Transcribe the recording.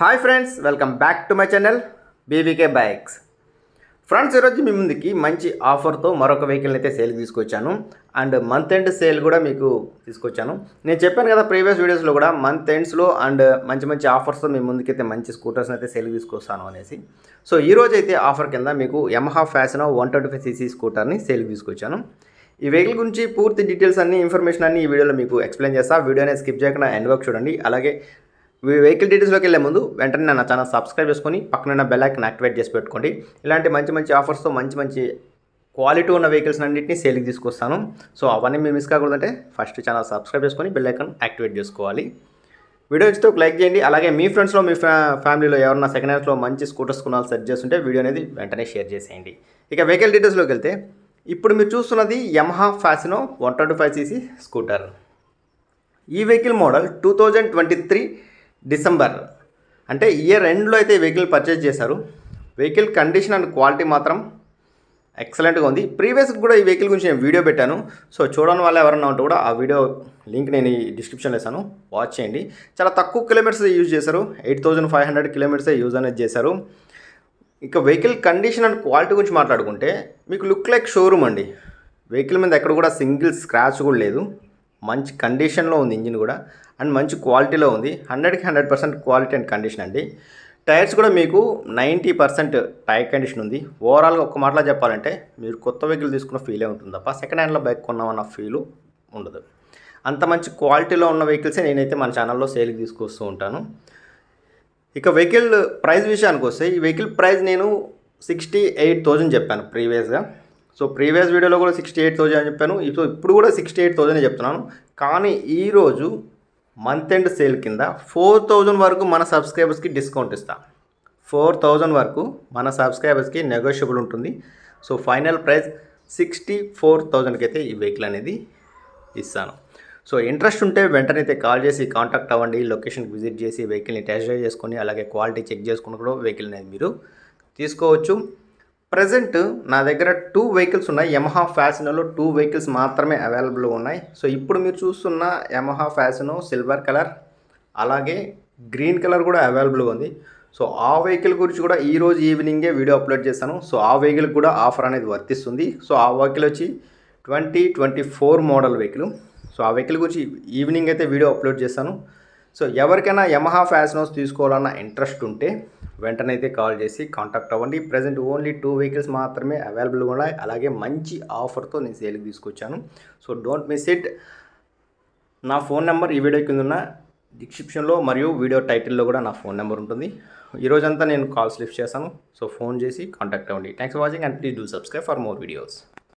Hi friends welcome back to my channel BVK bikes friends ఈరోజు మీ ముందుకి మంచి ఆఫర్తో మరొక వెహికల్ని అయితే సేల్కి తీసుకొచ్చాను. అండ్ మంత్ ఎండ్ సేల్ కూడా మీకు తీసుకొచ్చాను. నేను చెప్పాను కదా ప్రీవియస్ వీడియోస్లో కూడా మంత్ ఎండ్స్లో అండ్ మంచి మంచి ఆఫర్స్తో మీ ముందుకైతే మంచి స్కూటర్స్ని అయితే సేల్ తీసుకొస్తాను అనేసి. సో ఈ రోజు అయితే ఆఫర్ కింద మీకు Yamaha fashion one twenty five CC స్కూటర్ని sale తీసుకొచ్చాను. ఈ వెహికల్ గురించి పూర్తి డీటెయిల్స్ అన్ని ఇన్ఫర్మేషన్ అన్ని ఈ వీడియోలో మీకు ఎక్స్ప్లెయిన్ చేస్తా. వీడియోని స్కిప్ చేయకుండా ఎండ్ వర్క్ చూడండి. అలాగే వెహికల్ డీటెయిల్స్లోకి వెళ్ళే ముందు వెంటనే నా ఛానల్ సబ్స్క్రైబ్ చేసుకొని పక్కన బెల్ ఐకన్ యాక్టివేట్ చేసి పెట్టుకోండి. ఇలాంటి మంచి మంచి ఆఫర్స్తో మంచి మంచి క్వాలిటీ ఉన్న వెహికల్స్ అన్నింటినీ సేల్కి తీసుకొస్తాను. సో అవన్నీ మీరు మిస్ కాకూడదంటే ఫస్ట్ ఛానల్ సబ్స్క్రైబ్ చేసుకొని బెల్ ఐకన్ యాక్టివేట్ చేసుకోవాలి. వీడియో ఇస్తే ఒక లైక్ చేయండి. అలాగే మీ ఫ్రెండ్స్లో మీ ఫ్యా ఫ్యామిలీలో ఎవరన్నా సెకండ్ హ్యాండ్స్లో మంచి స్కూటర్స్ కొనాలి సెర్చ్ చేస్తుంటే వీడియో అనేది వెంటనే షేర్ చేసేయండి. ఇక వెహికల్ డీటెయిల్స్లోకి వెళ్తే ఇప్పుడు మీరు చూస్తున్నది Yamaha Fascino one twenty five CC scooter ఈ vehicle model two thousand twenty three December. అంటే ఇయర్ ఎండ్లో అయితే వెహికల్ పర్చేజ్ చేశారు. వెహికల్ కండిషన్ అండ్ క్వాలిటీ మాత్రం ఎక్సలెంట్గా ఉంది. ప్రీవియస్ కూడా ఈ వెహికల్ గురించి నేను వీడియో పెట్టాను. సో చూడని వాళ్ళు ఎవరన్నా ఉంటే కూడా ఆ వీడియో లింక్ నేను ఈ డిస్క్రిప్షన్లో వేసాను వాచ్ చేయండి. చాలా తక్కువ కిలోమీటర్స్ యూజ్ చేశారు. ఎయిట్ థౌజండ్ ఫైవ్ హండ్రెడ్ కిలోమీటర్సే యూజ్ అనేది చేశారు. ఇక వెహికల్ కండిషన్ అండ్ క్వాలిటీ గురించి మాట్లాడుకుంటే మీకు లుక్ లైక్ షోరూమ్ అండి. వెహికల్ మీద ఎక్కడ కూడా సింగిల్ స్క్రాచ్ కూడా లేదు. మంచి కండిషన్లో ఉంది ఇంజిన్ కూడా. అండ్ మంచి క్వాలిటీలో ఉంది. హండ్రెడ్కి hundred percent quality and condition అండి. టైర్స్ కూడా మీకు నైంటీ పర్సెంట్ టైర్ కండిషన్ ఉంది. ఓవరాల్గా ఒక్క మాటలో చెప్పాలంటే మీరు కొత్త వెహికల్ తీసుకున్న ఫీలే ఉంటుంది తప్ప సెకండ్ హ్యాండ్లో బైక్ కొన్నామన్న ఫీలు ఉండదు. అంత మంచి క్వాలిటీలో ఉన్న వెహికల్సే నేనైతే మన ఛానల్లో సేల్కి తీసుకొస్తూ ఉంటాను. ఇక వెహికల్ ప్రైస్ విషయానికి వస్తే ఈ వెహికల్ ప్రైస్ నేను సిక్స్టీ ఎయిట్ థౌజండ్ చెప్పాను ప్రీవియస్గా. సో ప్రీవియస్ వీడియోలో కూడా సిక్స్టీ ఎయిట్ థౌజండ్ అని చెప్పాను. సో ఇప్పుడు కూడా సిక్స్టీ ఎయిట్ థౌజండ్ చెప్తున్నాను. కానీ ఈరోజు మంత్ ఎండ్ సేల్ కింద ఫోర్ థౌజండ్ వరకు మన సబ్స్క్రైబర్స్కి డిస్కౌంట్ ఇస్తాను ఫోర్ థౌజండ్ వరకు మన సబ్స్క్రైబర్స్కి నెగోషియబుల్ ఉంటుంది. So final price sixty four థౌజండ్కి అయితే ఈ వెహికల్ అనేది ఇస్తాను. సో ఇంట్రెస్ట్ ఉంటే వెంటనే అయితే కాల్ చేసి కాంటాక్ట్ అవ్వండి. లొకేషన్కి విజిట్ చేసి వెహికల్ని టెస్ట్ డ్రైవ్ చేసుకొని అలాగే క్వాలిటీ చెక్ చేసుకుని కూడా వెహికల్ అనేది మీరు తీసుకోవచ్చు. ప్రజెంట్ నా దగ్గర టూ వెహికల్స్ ఉన్నాయి. యమహా ఫ్యాషన్లో టూ వెహికల్స్ మాత్రమే అవైలబుల్గా ఉన్నాయి. సో ఇప్పుడు మీరు చూస్తున్న యమహా ఫ్యాషనో సిల్వర్ కలర్ అలాగే గ్రీన్ కలర్ కూడా అవైలబుల్గా ఉంది. సో ఆ వెహికల్ గురించి కూడా ఈ రోజు ఈవినింగే వీడియో అప్లోడ్ చేశాను సో ఆ వెహికల్ కూడా ఆఫర్ అనేది వర్తిస్తుంది. సో ఆ వెహికల్ వచ్చి twenty twenty four model vehicle so ఆ వెహికల్ గురించి ఈవినింగ్ అయితే వీడియో అప్లోడ్ చేశాను సో ఎవరికైనా యమహా ఫ్యాషనోస్ తీసుకోవాలన్న ఇంట్రెస్ట్ ఉంటే వెంటనే అయితే కాల్ చేసి కాంటాక్ట్ అవ్వండి. ప్రజెంట్ ఓన్లీ టూ వెహికల్స్ మాత్రమే అవైలబుల్గా ఉన్నాయి. అలాగే మంచి ఆఫర్తో నేను సేల్కి తీసుకొచ్చాను. సో డోంట్ మిస్ ఇట్ నా ఫోన్ నెంబర్ ఈ వీడియో కింద ఉన్న డిస్క్రిప్షన్లో మరియు వీడియో టైటిల్లో కూడా నా ఫోన్ నెంబర్ ఉంటుంది. ఈ రోజంతా నేను కాల్స్ లిఫ్ట్ చేశాను. సో ఫోన్ చేసి కాంటాక్ట్ అవ్వండి. Thanks for watching and please do subscribe for more videos